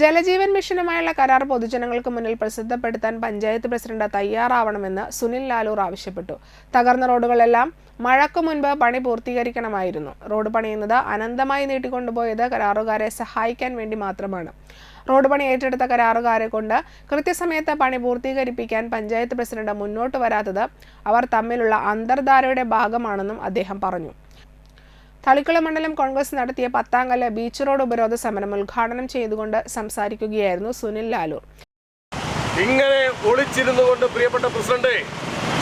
ജലജീവൻ മിഷനുമായുള്ള കരാർ പൊതുജനങ്ങൾക്ക് മുന്നിൽ പ്രസിദ്ധപ്പെടുത്താൻ പഞ്ചായത്ത് പ്രസിഡന്റ് തയ്യാറാവണമെന്ന് സുനിൽ ലാലൂർ ആവശ്യപ്പെട്ടു. തകർന്ന റോഡുകളെല്ലാം മഴയ്ക്ക് മുൻപ് പണി പൂർത്തീകരിക്കണമായിരുന്നു. റോഡ് പണിയുന്നത് അനന്തമായി നീട്ടിക്കൊണ്ടുപോയത് കരാറുകാരെ സഹായിക്കാൻ വേണ്ടി മാത്രമാണ്. റോഡ് പണി ഏറ്റെടുത്ത കരാറുകാരെ കൊണ്ട് കൃത്യസമയത്ത് പണി പൂർത്തീകരിപ്പിക്കാൻ പഞ്ചായത്ത് പ്രസിഡന്റ് മുന്നോട്ട് വരാത്തത് അവർ തമ്മിലുള്ള അന്തർധാരയുടെ ഭാഗമാണെന്നും അദ്ദേഹം പറഞ്ഞു. തളിക്കുളം മണ്ഡലം കോൺഗ്രസ് നടത്തിയ പത്താംകല ബീച്ച് റോഡ് ഉപരോധ സമരം ഉദ്ഘാടനം ചെയ്തുകൊണ്ട് സംസാരിക്കുകയായിരുന്നു സുനിൽ ലാലൂർ ഇങ്ങനെ ഒളിച്ചിരുന്നു കൊണ്ട് പ്രിയപ്പെട്ട പ്രസിഡന്റ്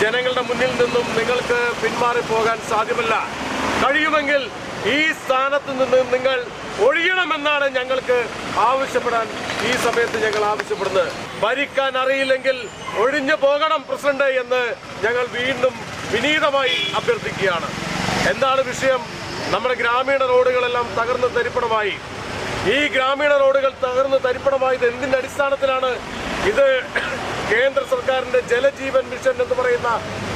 ജനങ്ങളുടെ മുന്നിൽ നിന്നും നിങ്ങൾക്ക് പിന്മാറി പോകാൻ സാധ്യമല്ല. കഴിയുമെങ്കിൽ ഈ സ്ഥാനത്ത് നിന്ന് നിങ്ങൾ ഒഴിയണമെന്നാണ് ഞങ്ങൾക്ക് ആവശ്യപ്പെടാൻ ഈ സമയത്ത് ഞങ്ങൾ ആവശ്യപ്പെടുന്നത്. ഭരിക്കാൻ അറിയില്ലെങ്കിൽ ഒഴിഞ്ഞു പോകണം പ്രസിഡന്റ് എന്ന് ഞങ്ങൾ വീണ്ടും വിനീതമായി അഭ്യർത്ഥിക്കുകയാണ്. എന്താണ് വിഷയം? നമ്മുടെ ഗ്രാമീണ റോഡുകളെല്ലാം തകർന്ന് തരിപ്പണമായി. ഈ ഗ്രാമീണ റോഡുകൾ തകർന്ന് തരിപ്പണമായത് എന്തിന്റെ അടിസ്ഥാനത്തിലാണ്? ഇത് കേന്ദ്ര സർക്കാരിന്റെ ജലജീവൻ മിഷൻ എന്ന് പറയുന്ന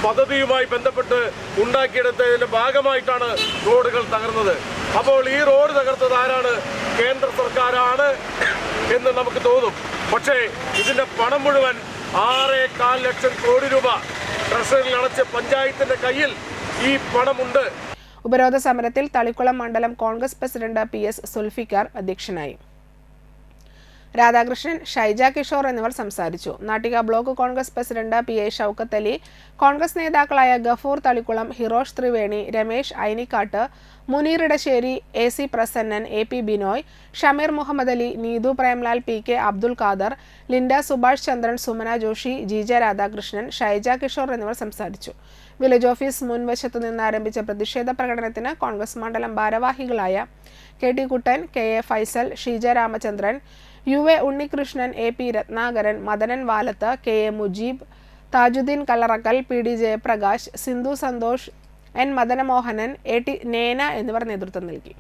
പദ്ധതിയുമായി ബന്ധപ്പെട്ട് ഉണ്ടാക്കിയെടുത്തതിന്റെ ഭാഗമായിട്ടാണ് റോഡുകൾ തകർന്നത്. അപ്പോൾ ഈ റോഡ് തകർത്തത് ആരാണ്? കേന്ദ്ര സർക്കാരാണ് എന്ന് നമുക്ക് തോന്നും. പക്ഷേ ഇതിന്റെ പണം മുഴുവൻ ആറേ കാൽ ലക്ഷം കോടി രൂപ ട്രഷറിയിൽ അടച്ച് പഞ്ചായത്തിന്റെ കയ്യിൽ ഈ പണമുണ്ട്. ഉപരോധ സമരത്തിൽ തളിക്കുളം മണ്ഡലം Congress president P S Sulfikar അധ്യക്ഷനായി. രാധാകൃഷ്ണൻ ഷൈജ കിഷോർ എന്നിവർ സംസാരിച്ചു. Nattika block Congress president P A Shoukath Ali Congress നേതാക്കളായ Gafoor Thalikulam Hirosh Triveni Ramesh Ainikkat Muneer Edassery A C Prasannan A P Binoy Shameer Muhammad Ali Neethu Premlal P K Abdul Khader Linda Subhash Chandran Sumana Joshi Jija Radhakrishnan Shaija Kishore എന്നിവർ സംസാരിച്ചു. Village office മുൻവശത്തു നിന്ന് ആരംഭിച്ച പ്രതിഷേധ പ്രകടനത്തിന് കോൺഗ്രസ് മണ്ഡലം ഭാരവാഹികളായ K T Kuttan K A Faisal Sheeja Ramachandran U A Unnikrishnan A P Ratnakaran Madanan Valath K A Mujeeb Thajudheen Kallarakkal P D Jayaprakash Sindhu Santhosh N Madanamohanan A T Nena എന്നിവർ നേതൃത്വം നൽകി.